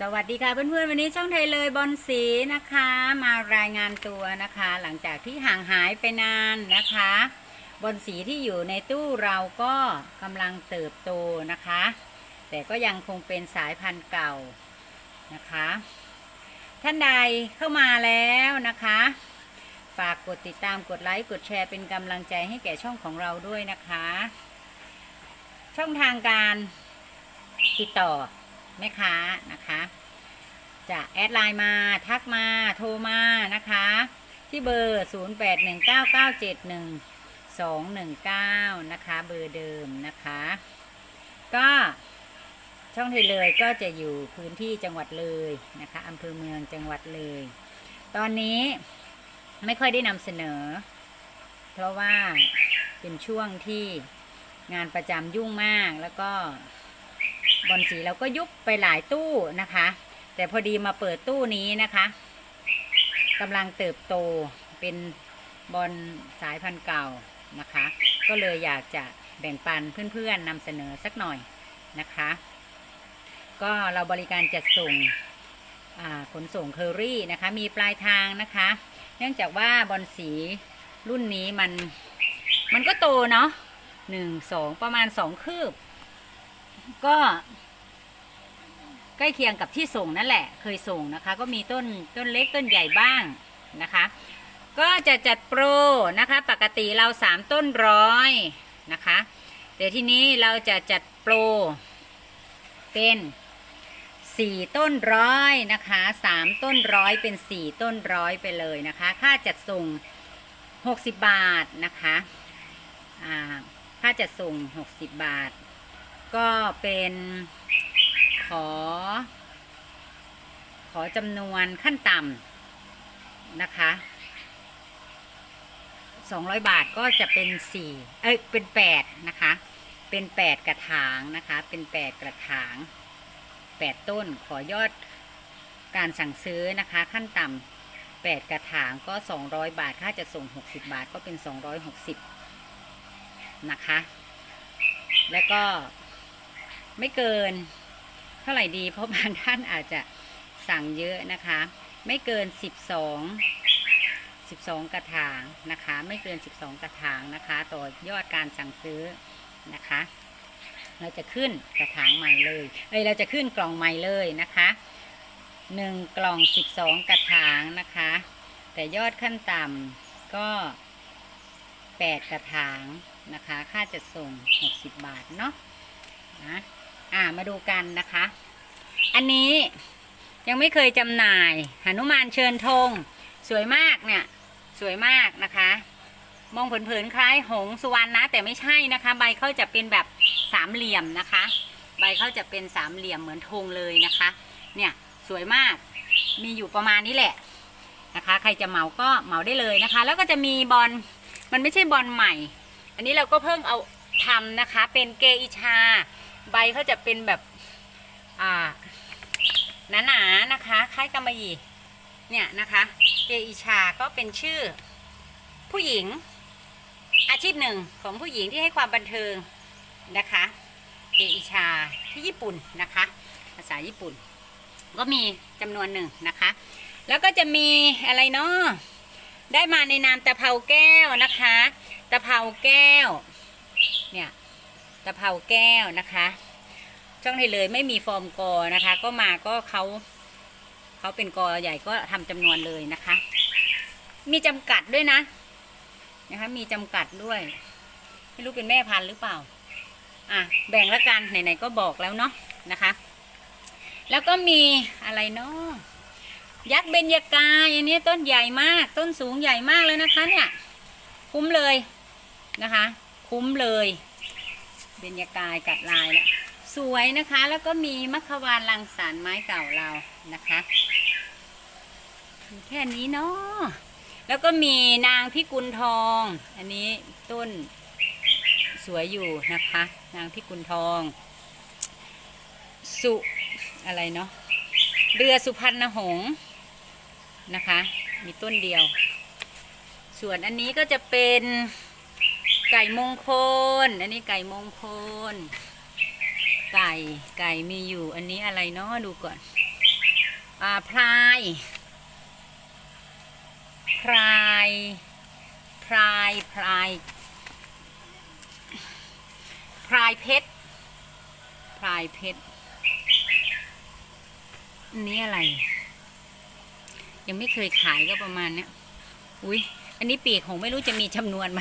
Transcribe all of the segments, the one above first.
สวัสดีค่ะเพื่อนๆวันนี้ช่องไทยเลยบอลสีนะคะ มารายงานตัวนะคะ หลังจากที่ห่างหายไปนานนะคะ บอลสีที่อยู่ในตู้เราก็กำลังเติบโตนะคะ แต่ก็ยังคงเป็นสายพันธุ์เก่านะคะ ท่านใดเข้ามาแล้วนะคะ ฝากกดติดตามกดไลค์กดแชร์เป็นกำลังใจให้แก่ช่องของเราด้วยนะคะ ช่องทางการติดต่อ แม่ค้านะคะ จะแอดไลน์มาทักมาโทรมานะคะ ที่เบอร์ 0819971219 นะคะ เบอร์เดิมนะคะ ก็ช่องไทยเลยก็จะอยู่พื้นที่จังหวัดเลยนะคะอำเภอเมืองจังหวัดเลย ตอนนี้ไม่ค่อยได้นำเสนอ เพราะว่าเป็นช่วงที่งานประจำยุ่งมากแล้วก็ บอลสีเราก็ยุบไปหลายตู้นะคะ แต่พอดีมาเปิดตู้นี้นะคะกำลังเติบโตเป็นบอลสายพันธุ์เก่านะคะ ก็เลยอยากจะแบ่งปันเพื่อนๆนำเสนอสักหน่อยนะคะ ก็เราบริการจัดส่งขนส่งเคอรี่นะคะ มีปลายทางนะคะ เนื่องจากว่าบอลสีรุ่นนี้มันมันก็โตเนาะหนึ่งสองประมาณสองคืบ ก็ใกล้เคียงกับที่ส่งนั่นแหละ เคยส่งนะคะ ก็มีต้นต้นเล็กต้นใหญ่บ้างนะคะ ก็จะจัดโปรนะคะ ปกติเราสามต้นร้อยนะคะ แต่ที่นี้เราจะจัดโปรเป็นสี่ต้นร้อยนะคะสามต้นร้อยเป็นสี่ต้นร้อยไปเลยนะคะ ค่าจัดส่งหกสิบบาทนะคะค่าจัดส่งหกสิบบาท ก็เป็นขอ ขอจำนวนขั้นต่ำนะคะ200บาทก็จะเป็น4เอ้ย เป็น8นะคะ เป็น8กระถางนะคะ เป็น8กระถาง8ต้น ขอยอดการสั่งซื้อนะคะ ขั้นต่ำ8กระถางก็200บาท ค่าจะส่ง60บาทก็เป็น260นะคะ แล้วก็ ไม่เกิน เท่าไหร่ดี เพราะบางท่านอาจจะสั่งเยอะนะคะ ไม่เกิน 12 12 กระถางนะคะ ไม่เกิน 12 กระถางนะคะ ต่อยอดการสั่งซื้อนะคะ เราจะขึ้นกระถางใหม่เลยเอ้ยเราจะขึ้นกล่องใหม่เลยนะคะหนึ่งกล่อง12กระถางนะคะ แต่ยอดขั้นต่ำก็8กระถางนะคะ ค่าจัดส่ง60บาทเนาะนะ อ่ามาดูกันนะคะ อันนี้ยังไม่เคยจำหน่ายหนุมานเชิญธงสวยมากเนี่ย สวยมากนะคะ มองเผินๆคล้ายหงสุวรรณนะ แต่ไม่ใช่นะคะ ใบเขาจะเป็นแบบสามเหลี่ยมนะคะ ใบเขาจะเป็นสามเหลี่ยมเหมือนธงเลยนะคะ เนี่ยสวยมากมีอยู่ประมาณนี้แหละนะคะ ใครจะเหมาก็เหมาได้เลยนะคะ แล้วก็จะมีบอลมันไม่ใช่บอลใหม่ อันนี้เราก็เพิ่งเอาทำนะคะ เป็นเกอิชา ใบเขาจะเป็นแบบ อ่า หนาๆนะคะคล้ายกำมะหยี่เนี่ยนะคะเกอิชาก็เป็นชื่อ ผู้หญิง อาชีพหนึ่งของผู้หญิงที่ให้ความบันเทิงนะคะเกอิชาที่ญี่ปุ่นนะคะ ภาษาญี่ปุ่น ก็มีจำนวนหนึ่งนะคะ แล้วก็จะมีอะไรเนาะได้มาในนามตะเภาแก้วนะคะ ตะเภาแก้ว เนี่ย ตะเภาแก้วนะคะ ช่องไทยเลยไม่มีฟอร์มกอนะคะ ก็มาก็เขาเขาเป็นกอใหญ่ก็ทำจำนวนเลยนะคะ มีจำกัดด้วยนะนะคะ มีจำกัดด้วย ไม่รู้เป็นแม่พันธุ์หรือเปล่า อะแบ่งละกันไหนๆก็บอกแล้วเนาะนะคะ แล้วก็มีอะไรเนาะยักษ์เบญกายอันนี้ต้นใหญ่มาก ต้นสูงใหญ่มากเลยนะคะ เนี่ย คุ้มเลยนะคะ คุ้มเลย เบญยกายกัดลายแล้วสวยนะคะ แล้วก็มีมัคควานลังสารไม้เก่าเรานะคะแค่นี้เนาะแล้วก็มีนางพิกุลทอง อันนี้ต้นสวยอยู่นะคะ นางพิกุลทอง สุอะไรเนาะเรือสุพรรณหงษ์นะคะ มีต้นเดียว ส่วนอันนี้ก็จะเป็น ไก่มงคล อันนี้ไก่มงคล ไก่ไก่มีอยู่ อันนี้อะไรเนาะดูก่อน อ่าพลายพลายพลายพลายพลายเพชรพลายเพชรอันนี้อะไร ยังไม่เคยขายก็ประมาณเนี้ยอุ้ย อันนี้ปีกของไม่รู้จะมีจำนวนไหม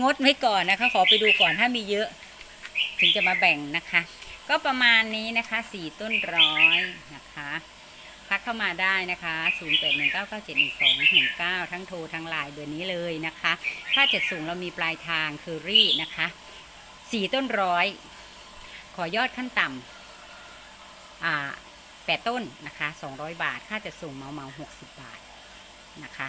งดไว้ก่อนนะคะ ขอไปดูก่อนถ้ามีเยอะ ถึงจะมาแบ่งนะคะ ก็ประมาณนี้นะคะสี่ต้นร้อยนะคะทักเข้ามาได้นะคะ0 8 1 9 9 7 1 2 1 9 ทั้งโทรทั้งไลน์เบอร์นี้เลยนะคะถ้าจะส่งเรามีปลายทางคือรี่นะคะสี่ต้นร้อย ขอยอดขั้นต่ำอ่าแปดต้นนะคะ200บาท ค่าจะส่งเมาเมา60บาทนะคะ